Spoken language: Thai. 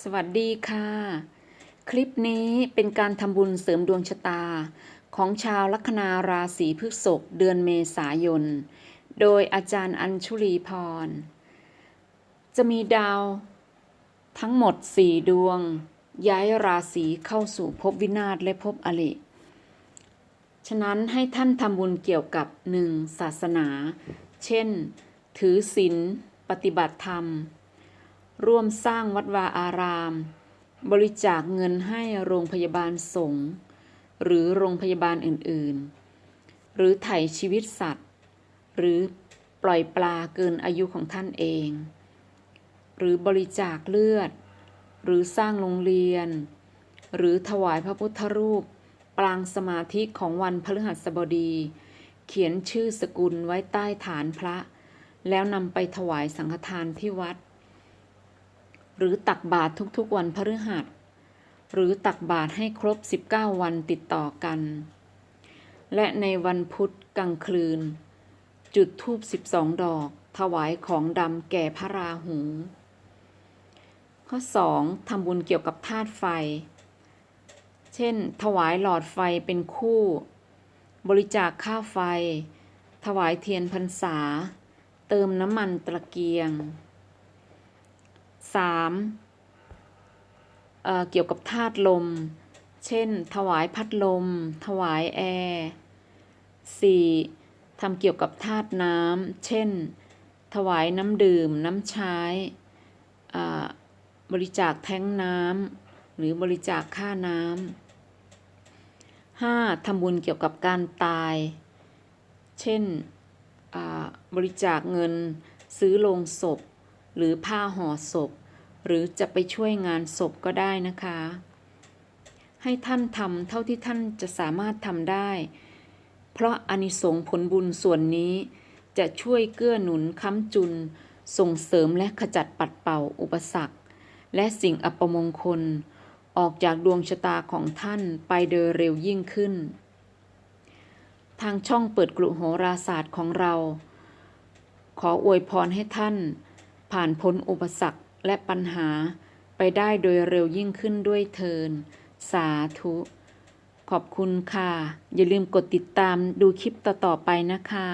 สวัสดีค่ะ คลิปนี้เป็นการทำบุญเสริมดวงชะตา ของชาวลัคนาราศีพฤษภเดือนเมษายน โดยอาจารย์อัญชุลีพร จะมีดาวทั้งหมด 4 ดวง ย้ายราศีเข้าสู่ภพวินาศและภพอริ ฉะนั้นให้ท่านทำบุญเกี่ยวกับหนึ่งศาสนา เช่น ถือศีลปฏิบัติธรรม ร่วมสร้างวัดวาอาราม บริจาคเงินให้โรงพยาบาลสงฆ์หรือโรงพยาบาลอื่นๆ หรือไถ่ชีวิตสัตว์ หรือปล่อยปลาเกินอายุของท่านเอง หรือบริจาคเลือด หรือสร้างโรงเรียน หรือถวายพระพุทธรูป ปรางสมาธิของวันพฤหัสบดี เขียนชื่อสกุลไว้ใต้ฐานพระ แล้วนำไปถวายสังฆทานที่วัด หรือตักบาตรทุกๆวันพฤหัส หรือตักบาตรให้ครบ 19 วันติดต่อกัน และในวันพุธกลางคืน จุดธูป 12 ดอก ถวายของดำแก่พระราหู ข้อ 2. ทำบุญเกี่ยวกับธาตุไฟ เช่น ถวายหลอดไฟเป็นคู่ บริจาคค่าไฟ ถวายเทียนพรรษา เติมน้ำมันตะเกียง 3. เเกี่ยวกับธาตุลม เช่น ถวายพัดลม ถวายแอร์ 4. ทำเกี่ยวกับธาตุน้ำ เช่น ถวายน้ำดื่ม น้ำใช้ บริจาคแท้งน้ำ หรือบริจาคค่าน้ำ 5. ทำบุญเกี่ยวกับการตาย เช่น บริจาคเงินซื้อโลงศพ หรือผ้าห่อศพ หรือจะไปช่วยงานศพก็ได้นะคะ ให้ท่านทำเท่าที่ท่านจะสามารถทำได้ เพราะอานิสงส์ผลบุญส่วนนี้ จะช่วยเกื้อหนุนค้ำจุน ส่งเสริมและขจัดปัดเป่าอุปสรรค และสิ่งอัปมงคล ออกจากดวงชะตาของท่านไปโดยเร็วยิ่งขึ้น ทางช่องเปิดกลุ่โหราศาสตร์ของเราขออวยพรให้ท่าน ผ่านพ้นอุปสรรคและปัญหาไปได้โดยเร็วยิ่งขึ้นด้วยเทิน สาธุ ขอบคุณค่ะ อย่าลืมกดติดตามดูคลิปต่อๆไปนะคะ